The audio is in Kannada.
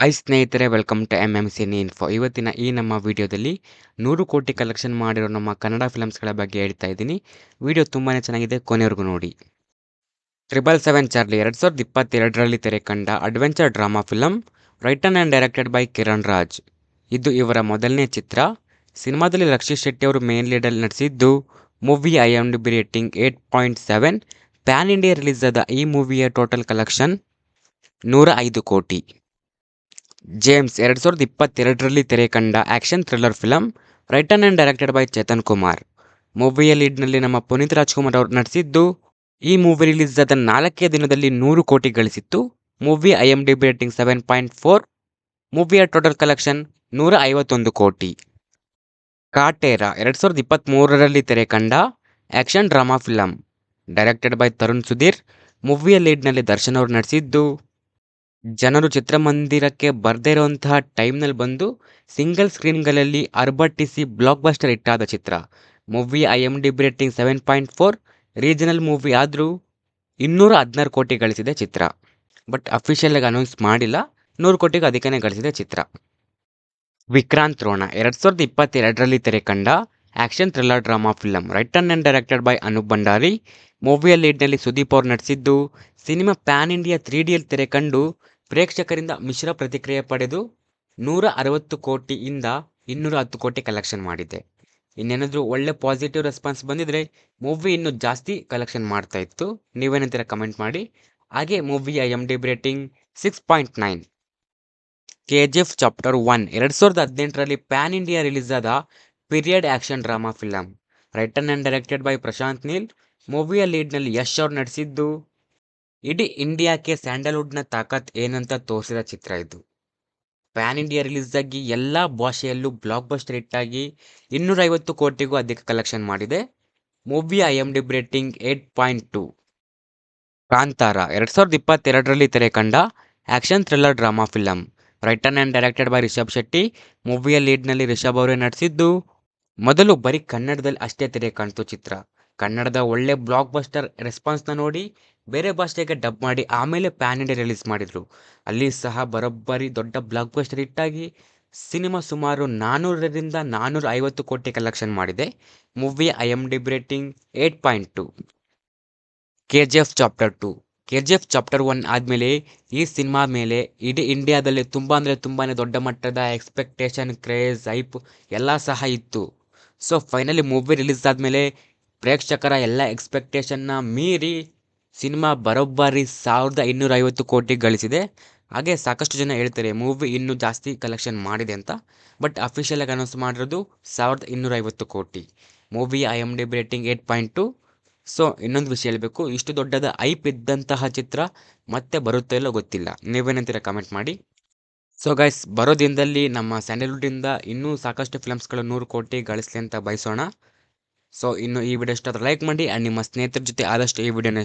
ಹಾಯ್ ಸ್ನೇಹಿತರೆ welcome to M M cine info ಇವತ್ತಿನ ಈ ನಮ್ಮ ವಿಡಿಯೋದಲ್ಲಿ ನೂರು ಕೋಟಿ ಕಲೆಕ್ಷನ್ ಮಾಡಿರೋ ನಮ್ಮ ಕನ್ನಡ ಫಿಲಮ್ಸ್ಗಳ ಬಗ್ಗೆ ಹೇಳ್ತಾ ಇದ್ದೀನಿ. ವಿಡಿಯೋ ತುಂಬಾ ಚೆನ್ನಾಗಿದೆ, ಕೊನೆವರೆಗೂ ನೋಡಿ. ಟ್ರಿಬಲ್ ಸೆವೆನ್ ಚಾರ್ಲಿ ಎರಡು ಸಾವಿರದ ಇಪ್ಪತ್ತೆರಡರಲ್ಲಿ ತೆರೆ ಕಂಡ adventure drama film written and directed by Kiran Raj. ಇದು ಇವರ ಮೊದಲನೇ ಚಿತ್ರ. ಸಿನಿಮಾದಲ್ಲಿ ರಕ್ಷಿತ್ ಶೆಟ್ಟಿ ಅವರು ಮೇನ್ ಲೀಡಲ್ಲಿ ನಡೆಸಿದ್ದು movie I M D B rating eight point seven pan India release ಆದ ಈ ಮೂವಿಯ ಟೋಟಲ್ ಕಲೆಕ್ಷನ್ ನೂರ ಐದು ಕೋಟಿ. ಜೇಮ್ಸ್ ಎರಡು ಸಾವಿರದ ಇಪ್ಪತ್ತೆರಡರಲ್ಲಿ ತೆರೆ ಕಂಡ action thriller film written and directed by Chetan Kumar. ಮೂವಿಯ ಲೀಡ್ನಲ್ಲಿ ನಮ್ಮ ಪುನೀತ್ ರಾಜ್ಕುಮಾರ್ ಅವರು ನಟಿಸಿದ್ದು, ಈ ಮೂವಿ ರಿಲೀಸ್ ಆದ ನಾಲ್ಕೇ ದಿನದಲ್ಲಿ ನೂರು ಕೋಟಿ ಗಳಿಸಿತ್ತು. Movie I M D B rating seven point four ಮೂವಿಯ total collection ನೂರ ಐವತ್ತೊಂದು ಕೋಟಿ. ಕಾಟೇರ, ಎರಡು ಸಾವಿರದ ಇಪ್ಪತ್ತ್ಮೂರರಲ್ಲಿ ತೆರೆ ಕಂಡ action drama film. Directed by Tarun Sudhir ಮೂವಿಯ ಲೀಡ್ನಲ್ಲಿ ದರ್ಶನ್ ಅವರು ನಟಿಸಿದ್ದು ಜನರು ಚಿತ್ರಮಂದಿರಕ್ಕೆ ಬರದೇ ಇರುವಂತಹ ಟೈಮ್ನಲ್ಲಿ ಬಂದು ಸಿಂಗಲ್ ಸ್ಕ್ರೀನ್ಗಳಲ್ಲಿ ಅರ್ಬಟ್ಟಿಸಿ ಬ್ಲಾಕ್ ಬಸ್ಟರ್ ಇಟ್ಟಾದ ಚಿತ್ರ. Movie I M D B rating seven point four, regional movie ಆದರೂ ಇನ್ನೂರ ಹದಿನಾರು ಕೋಟಿ ಗಳಿಸಿದೆ ಚಿತ್ರ. ಬಟ್ ಅಫಿಷಿಯಲಾಗಿ ಅನೌನ್ಸ್ ಮಾಡಿಲ್ಲ, ನೂರು ಕೋಟಿಗೂ ಅಧಿಕನೇ ಗಳಿಸಿದೆ ಚಿತ್ರ. ವಿಕ್ರಾಂತ್ ರೋಣ, ಎರಡು ಸಾವಿರದ ಇಪ್ಪತ್ತೆರಡರಲ್ಲಿ ತೆರೆ ಕಂಡ action thriller drama film written and directed by Anup Bhandari. ಮೂವಿಯ ಲೀಡ್ನಲ್ಲಿ ಸುದೀಪ್ ಅವರು ನಟಿಸಿದ್ದು, ಸಿನಿಮಾ ಪ್ಯಾನ್ ಇಂಡಿಯಾ ತ್ರೀ ಡಿಯಲ್ಲಿ ತೆರೆ ಕಂಡು ಪ್ರೇಕ್ಷಕರಿಂದ ಮಿಶ್ರ ಪ್ರತಿಕ್ರಿಯೆ ಪಡೆದು ನೂರ ಅರವತ್ತು ಕೋಟಿಯಿಂದ ಇನ್ನೂರ ಹತ್ತು ಕೋಟಿ ಕಲೆಕ್ಷನ್ ಮಾಡಿದೆ. ಇನ್ನೇನಾದರೂ ಒಳ್ಳೆ ಪಾಸಿಟಿವ್ ರೆಸ್ಪಾನ್ಸ್ ಬಂದಿದ್ರೆ ಮೂವಿ ಇನ್ನೂ ಜಾಸ್ತಿ ಕಲೆಕ್ಷನ್ ಮಾಡ್ತಾ ಇತ್ತು. ನೀವೇನಂತೀರ ಕಮೆಂಟ್ ಮಾಡಿ. ಹಾಗೆ ಮೂವಿಯ M D rating six point nine K G F chapter one ಎರಡು ಸಾವಿರದ ಹದಿನೆಂಟರಲ್ಲಿ ಪ್ಯಾನ್ ಇಂಡಿಯಾ ರಿಲೀಸ್ ಆದ period action drama film written and directed by Prashanth Neel ಮೂವಿಯ ಲೀಡ್ನಲ್ಲಿ ಯಶ್ ಅವ್ರು ನಟಿಸಿದ್ದು ಇಡೀ ಇಂಡಿಯಾಕ್ಕೆ ಸ್ಯಾಂಡಲ್ವುಡ್ನ ತಾಕತ್ ಏನಂತ ತೋರಿಸಿದ ಚಿತ್ರ ಇದು. ಪ್ಯಾನ್ ಇಂಡಿಯಾ ರಿಲೀಸ್ ಆಗಿ ಎಲ್ಲ ಭಾಷೆಯಲ್ಲೂ ಬ್ಲಾಕ್ ಬಸ್ಟರ್ ಹಿಟ್ಟಾಗಿ ಇನ್ನೂರೈವತ್ತು ಕೋಟಿಗೂ ಅಧಿಕ ಕಲೆಕ್ಷನ್ ಮಾಡಿದೆ. Movie I M D rating eight point two. Kantara, ಎರಡು ಸಾವಿರದ ಇಪ್ಪತ್ತೆರಡರಲ್ಲಿ ತೆರೆ ಕಂಡ action thriller drama film writer and directed by Rishab Shetty, ಮೂವಿಯ ಲೀಡ್ನಲ್ಲಿ ರಿಷಬ್ ಅವರೇ ನಟಿಸಿದ್ದು. ಮೊದಲು ಬರೀ ಕನ್ನಡದಲ್ಲಿ ಅಷ್ಟೇ ತೆರೆ ಕಾಣ್ತು ಚಿತ್ರ. ಕನ್ನಡದ ಒಳ್ಳೆ ಬ್ಲಾಕ್ ಬಸ್ಟರ್ ರೆಸ್ಪಾನ್ಸ್ನ ನೋಡಿ ಬೇರೆ ಭಾಷೆಗೆ ಡಬ್ ಮಾಡಿ ಆಮೇಲೆ ಪ್ಯಾನ್ ಇಂಡಿಯಾ ರಿಲೀಸ್ ಮಾಡಿದರು. ಅಲ್ಲಿ ಸಹ ಬರೋಬ್ಬರಿ ದೊಡ್ಡ ಬ್ಲಾಕ್ ಬಸ್ಟರ್ ಇಟ್ಟಾಗಿ ಸಿನಿಮಾ ಸುಮಾರು ನಾನ್ನೂರರಿಂದ ನಾನ್ನೂರ ಐವತ್ತು ಕೋಟಿ ಕಲೆಕ್ಷನ್ ಮಾಡಿದೆ. Movie I M D rating eight point two K G F chapter two K G F chapter one ಆದಮೇಲೆ ಈ ಸಿನಿಮಾ ಮೇಲೆ ಇಡೀ ಇಂಡಿಯಾದಲ್ಲಿ ತುಂಬ ಅಂದರೆ ತುಂಬಾ ದೊಡ್ಡ ಮಟ್ಟದ ಎಕ್ಸ್ಪೆಕ್ಟೇಷನ್ ಕ್ರೇಜ್ ಐಪ್ ಎಲ್ಲ ಸಹ ಇತ್ತು. ಸೊ ಫೈನಲಿ ಮೂವಿ ರಿಲೀಸ್ ಆದಮೇಲೆ ಪ್ರೇಕ್ಷಕರ ಎಲ್ಲ ಎಕ್ಸ್ಪೆಕ್ಟೇಷನ್ನ ಮೀರಿ ಸಿನಿಮಾ ಬರೋಬ್ಬರಿ ಸಾವಿರದ ಇನ್ನೂರ ಐವತ್ತು ಕೋಟಿ ಗಳಿಸಿದೆ. ಹಾಗೆ ಸಾಕಷ್ಟು ಜನ ಹೇಳ್ತಾರೆ, ಮೂವಿ ಇನ್ನೂ ಜಾಸ್ತಿ ಕಲೆಕ್ಷನ್ ಮಾಡಿದೆ ಅಂತ. ಬಟ್ ಅಫಿಷಿಯಲಾಗಿ ಅನೌನ್ಸ್ ಮಾಡಿರೋದು ಸಾವಿರದ ಇನ್ನೂರ ಐವತ್ತು crore. Movie I M D B rating eight point two so ಇನ್ನೊಂದು ವಿಷಯ ಹೇಳಬೇಕು. ಇಷ್ಟು ದೊಡ್ಡದ ಐಪ್ ಇದ್ದಂತಹ ಚಿತ್ರ ಮತ್ತೆ ಬರುತ್ತೋ ಇಲ್ಲೋ ಗೊತ್ತಿಲ್ಲ. ನೀವೇನಂತೀರ ಕಮೆಂಟ್ ಮಾಡಿ. ಸೊ ಗೈಸ್ ಬರೋ ದಿನದಲ್ಲಿ ನಮ್ಮ ಸ್ಯಾಂಡಲ್ವುಡ್ಡಿಂದ ಇನ್ನೂ ಸಾಕಷ್ಟು ಫಿಲಮ್ಸ್ಗಳು ನೂರು ಕೋಟಿ ಗಳಿಸಲಿ ಅಂತ ಬಯಸೋಣ. ಸೊ ಇನ್ನು ಈ ವಿಡಿಯೋ ಇಷ್ಟ ಲೈಕ್ ಮಾಡಿ ಆ್ಯಂಡ್ ನಿಮ್ಮ ಸ್ನೇಹಿತರ ಜೊತೆ ಆದಷ್ಟು ಈ ವಿಡಿಯೋನ